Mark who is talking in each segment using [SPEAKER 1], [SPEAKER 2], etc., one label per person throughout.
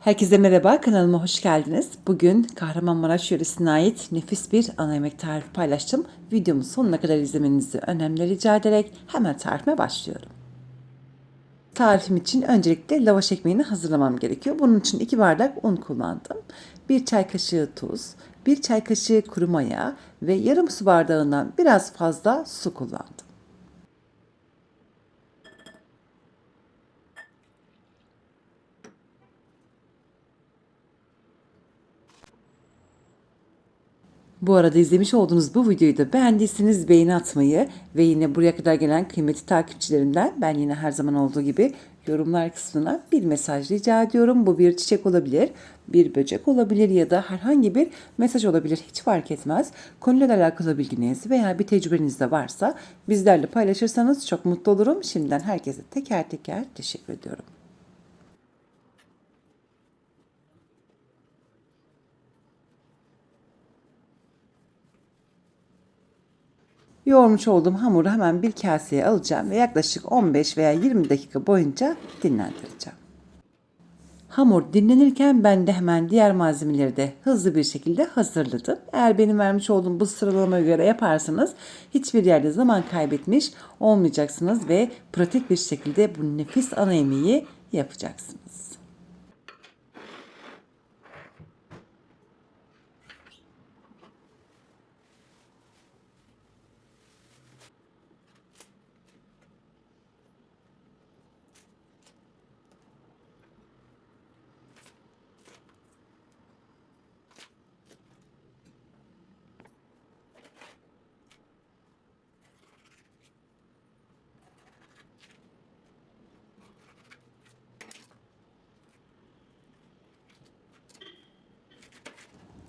[SPEAKER 1] Herkese merhaba, kanalıma hoş geldiniz. Bugün Kahramanmaraş yöresine ait nefis bir ana yemek tarifi paylaştım. Videomu sonuna kadar izlemenizi önemli rica ederek hemen tarifime başlıyorum. Tarifim için öncelikle lavaş ekmeğini hazırlamam gerekiyor. Bunun için 2 bardak un kullandım. 1 çay kaşığı tuz, 1 çay kaşığı kuru maya ve yarım su bardağından biraz fazla su kullandım. Bu arada izlemiş olduğunuz bu videoyu da beğendiyseniz beğeni atmayı ve yine buraya kadar gelen kıymetli takipçilerimden ben yine her zaman olduğu gibi yorumlar kısmına bir mesaj rica ediyorum. Bu bir çiçek olabilir, bir böcek olabilir ya da herhangi bir mesaj olabilir hiç fark etmez. Konuyla alakalı bilginiz veya bir tecrübeniz de varsa bizlerle paylaşırsanız çok mutlu olurum. Şimdiden herkese teker teker teşekkür ediyorum. Yoğurmuş olduğum hamuru hemen bir kaseye alacağım ve yaklaşık 15 veya 20 dakika boyunca dinlendireceğim. Hamur dinlenirken ben de hemen diğer malzemeleri de hızlı bir şekilde hazırladım. Eğer benim vermiş olduğum bu sıralamaya göre yaparsanız hiçbir yerde zaman kaybetmiş olmayacaksınız ve pratik bir şekilde bu nefis ana yemeği yapacaksınız.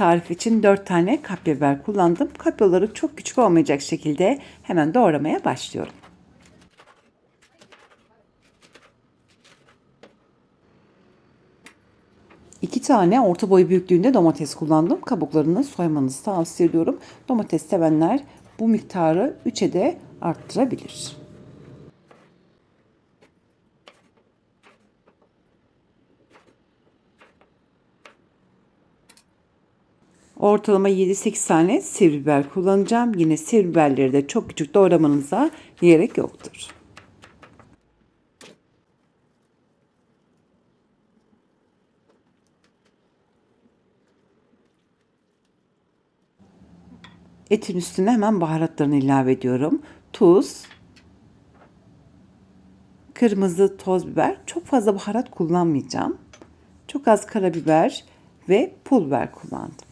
[SPEAKER 1] Tarif için 4 tane kapya biber kullandım. Kapyaları çok küçük olmayacak şekilde hemen doğramaya başlıyorum. İki tane orta boy büyüklüğünde domates kullandım. Kabuklarını soymanızı tavsiye ediyorum. Domates sevenler bu miktarı 3'e de arttırabilir. Ortalama 7-8 tane sivri biber kullanacağım. Yine sivri biberleri de çok küçük doğramanıza gerek yoktur. Etin üstüne hemen baharatlarını ilave ediyorum. Tuz, kırmızı toz biber. Çok fazla baharat kullanmayacağım. Çok az karabiber ve pul biber kullandım.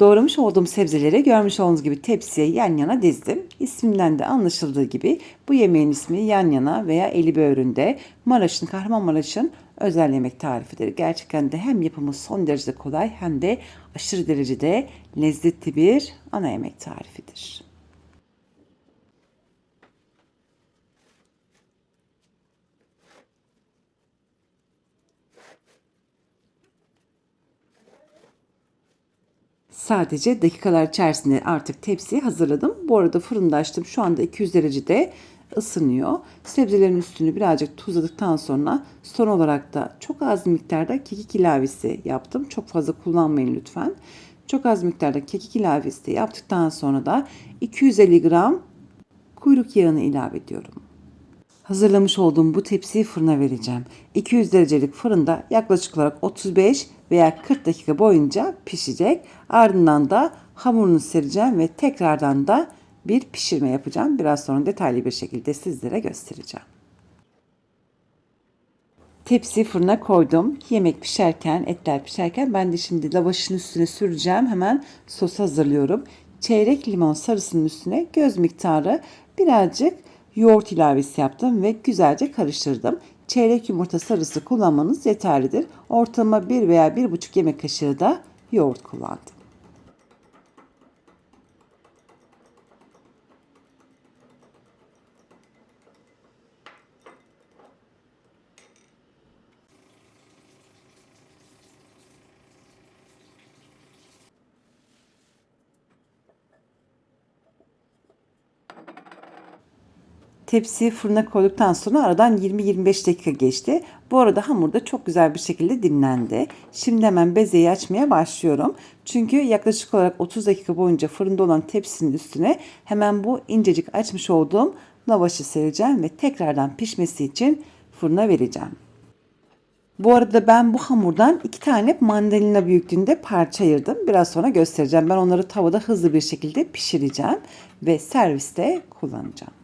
[SPEAKER 1] Doğramış olduğum sebzeleri görmüş olduğunuz gibi tepsiye yan yana dizdim. İsminden de anlaşıldığı gibi bu yemeğin ismi yan yana veya eli böğründe Maraş'ın, Kahramanmaraş'ın özel yemek tarifidir. Gerçekten de hem yapımı son derece kolay hem de aşırı derecede lezzetli bir ana yemek tarifidir. Sadece dakikalar içerisinde artık tepsiyi hazırladım. Bu arada fırında açtım. Şu anda 200 derecede ısınıyor. Sebzelerin üstünü birazcık tuzladıktan sonra son olarak da çok az miktarda kekik ilavesi yaptım. Çok fazla kullanmayın lütfen. Çok az miktarda kekik ilavesi yaptıktan sonra da 250 gram kuyruk yağını ilave ediyorum. Hazırlamış olduğum bu tepsiyi fırına vereceğim. 200 derecelik fırında yaklaşık olarak 35 veya 40 dakika boyunca pişecek. Ardından da hamurunu sereceğim ve tekrardan da bir pişirme yapacağım. Biraz sonra detaylı bir şekilde sizlere göstereceğim. Tepsi fırına koydum. Yemek pişerken, etler pişerken ben de şimdi lavaşın üstüne süreceğim. Hemen sos hazırlıyorum. Çeyrek limon sarısının üstüne göz miktarı birazcık yoğurt ilavesi yaptım ve güzelce karıştırdım. Çeyrek yumurta sarısı kullanmanız yeterlidir. Ortalama 1 veya 1,5 yemek kaşığı da yoğurt kullandım. Tepsiyi fırına koyduktan sonra aradan 20-25 dakika geçti. Bu arada hamur da çok güzel bir şekilde dinlendi. Şimdi hemen bezeyi açmaya başlıyorum. Çünkü yaklaşık olarak 30 dakika boyunca fırında olan tepsinin üstüne hemen bu incecik açmış olduğum lavaşı sereceğim ve tekrardan pişmesi için fırına vereceğim. Bu arada ben bu hamurdan iki tane mandalina büyüklüğünde parça ayırdım. Biraz sonra göstereceğim. Ben onları tavada hızlı bir şekilde pişireceğim ve serviste kullanacağım.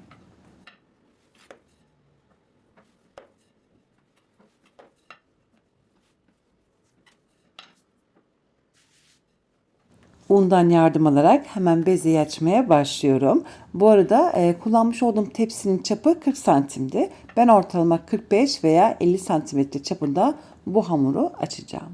[SPEAKER 1] Undan yardım alarak hemen bezeyi açmaya başlıyorum. Bu arada e, kullanmış olduğum tepsinin çapı 40 santimdi. Ben ortalama 45 veya 50 santimetre çapında bu hamuru açacağım.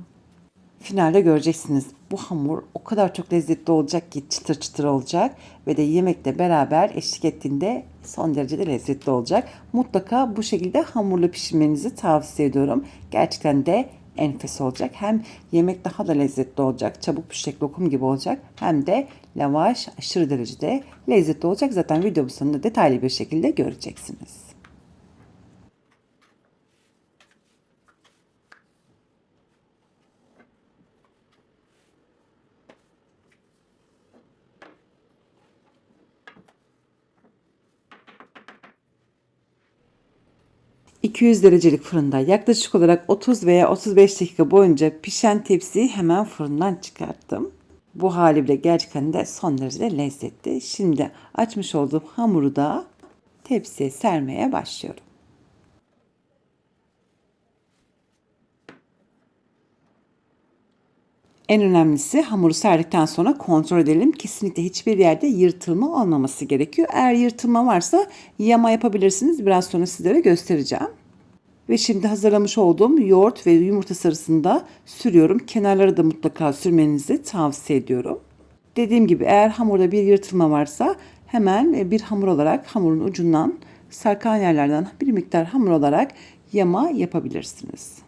[SPEAKER 1] Finalde göreceksiniz bu hamur o kadar çok lezzetli olacak ki çıtır çıtır olacak ve de yemekle beraber eşlik ettiğinde son derecede lezzetli olacak. Mutlaka bu şekilde hamurla pişirmenizi tavsiye ediyorum. Gerçekten de enfes olacak. Hem yemek daha da lezzetli olacak. Çabuk pişecek lokum gibi olacak. Hem de lavaş aşırı derecede lezzetli olacak. Zaten videomun sonunda detaylı bir şekilde göreceksiniz. 200 derecelik fırında yaklaşık olarak 30 veya 35 dakika boyunca pişen tepsiyi hemen fırından çıkarttım. Bu hali bile gerçekten de son derece lezzetli. Şimdi açmış olduğum hamuru da tepsiye sermeye başlıyorum. En önemlisi hamuru serdikten sonra kontrol edelim. Kesinlikle hiçbir yerde yırtılma olmaması gerekiyor. Eğer yırtılma varsa yama yapabilirsiniz. Biraz sonra sizlere göstereceğim. Ve şimdi hazırlamış olduğum yoğurt ve yumurta sarısını da sürüyorum. Kenarları da mutlaka sürmenizi tavsiye ediyorum. Dediğim gibi eğer hamurda bir yırtılma varsa hemen bir hamur olarak hamurun ucundan sarkan yerlerden bir miktar hamur olarak yama yapabilirsiniz.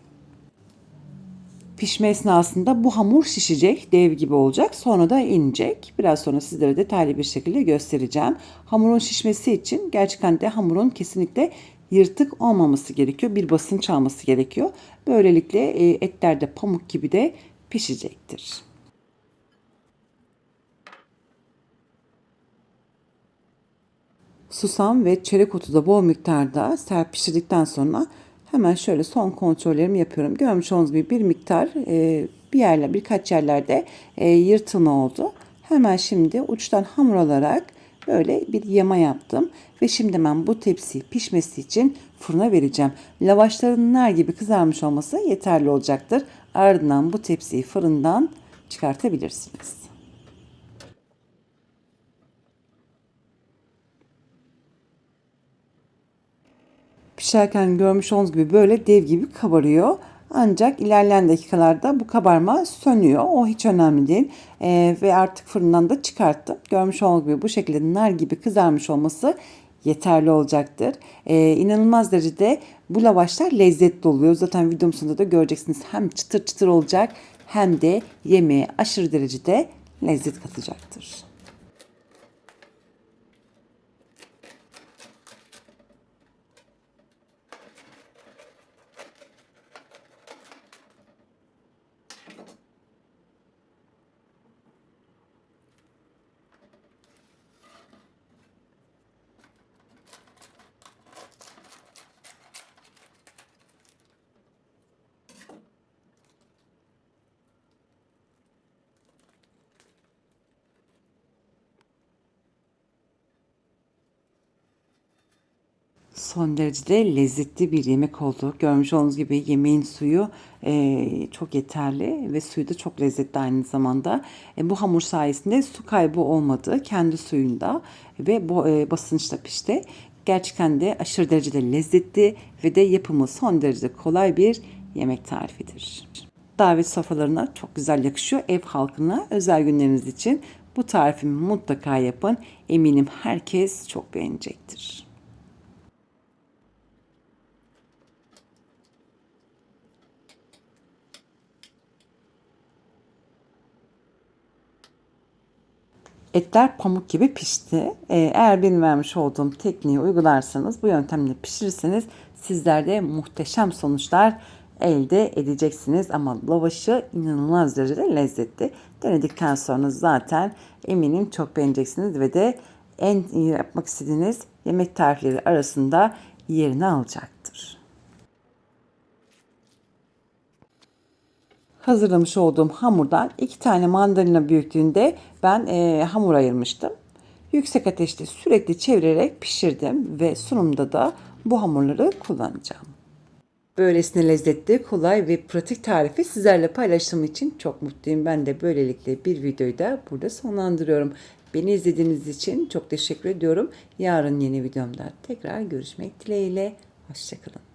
[SPEAKER 1] Pişme esnasında bu hamur şişecek, dev gibi olacak. Sonra da inecek. Biraz sonra sizlere detaylı bir şekilde göstereceğim. Hamurun şişmesi için gerçekten de hamurun kesinlikle yırtık olmaması gerekiyor. Bir basınç alması gerekiyor. Böylelikle e, etler de pamuk gibi de pişecektir. Susam ve çörek otu da bol miktarda serpiştirdikten sonra Hemen şöyle son kontrollerimi yapıyorum. Görmüş olduğunuz gibi bir miktar e, bir yerler birkaç yerlerde e, yırtılma oldu. Hemen şimdi uçtan hamur olarak böyle bir yama yaptım. Ve şimdi ben bu tepsiyi pişmesi için fırına vereceğim. Lavaşların nar gibi kızarmış olması yeterli olacaktır. Ardından bu tepsiyi fırından çıkartabilirsiniz. Pişerken görmüş olduğunuz gibi böyle dev gibi kabarıyor. Ancak ilerleyen dakikalarda bu kabarma sönüyor. O hiç önemli değil. Ee, ve artık fırından da çıkarttım. Görmüş olduğunuz gibi bu şekilde nar gibi kızarmış olması yeterli olacaktır. Ee, inanılmaz derecede bu lavaşlar lezzetli oluyor. Zaten videom sonunda da göreceksiniz. Hem çıtır çıtır olacak hem de yemeğe aşırı derecede lezzet katacaktır. Son derecede lezzetli bir yemek oldu. Görmüş olduğunuz gibi yemeğin suyu e, çok yeterli ve suyu da çok lezzetli aynı zamanda. E, bu hamur sayesinde su kaybı olmadı kendi suyunda ve bu e, basınçla pişti. Gerçekten de aşırı derecede lezzetli ve de yapımı son derece kolay bir yemek tarifidir. Davet sofralarına çok güzel yakışıyor. Ev halkına özel günleriniz için bu tarifimi mutlaka yapın. Eminim herkes çok beğenecektir. Etler pamuk gibi pişti. Ee, Eğer benim vermiş olduğum tekniği uygularsanız, bu yöntemle pişirirseniz sizler de muhteşem sonuçlar elde edeceksiniz. Ama lavaşı inanılmaz derecede lezzetli. Denedikten sonra zaten eminim çok beğeneceksiniz ve de en iyi yapmak istediğiniz yemek tarifleri arasında yerini alacaktır. Hazırlamış olduğum hamurdan iki tane mandalina büyüklüğünde ben e, hamur ayırmıştım. Yüksek ateşte sürekli çevirerek pişirdim ve sunumda da bu hamurları kullanacağım. Böylesine lezzetli, kolay ve pratik tarifi sizlerle paylaştığım için çok mutluyum. Ben de böylelikle bir videoyu da burada sonlandırıyorum. Beni izlediğiniz için çok teşekkür ediyorum. Yarın yeni videomda tekrar görüşmek dileğiyle. Hoşçakalın.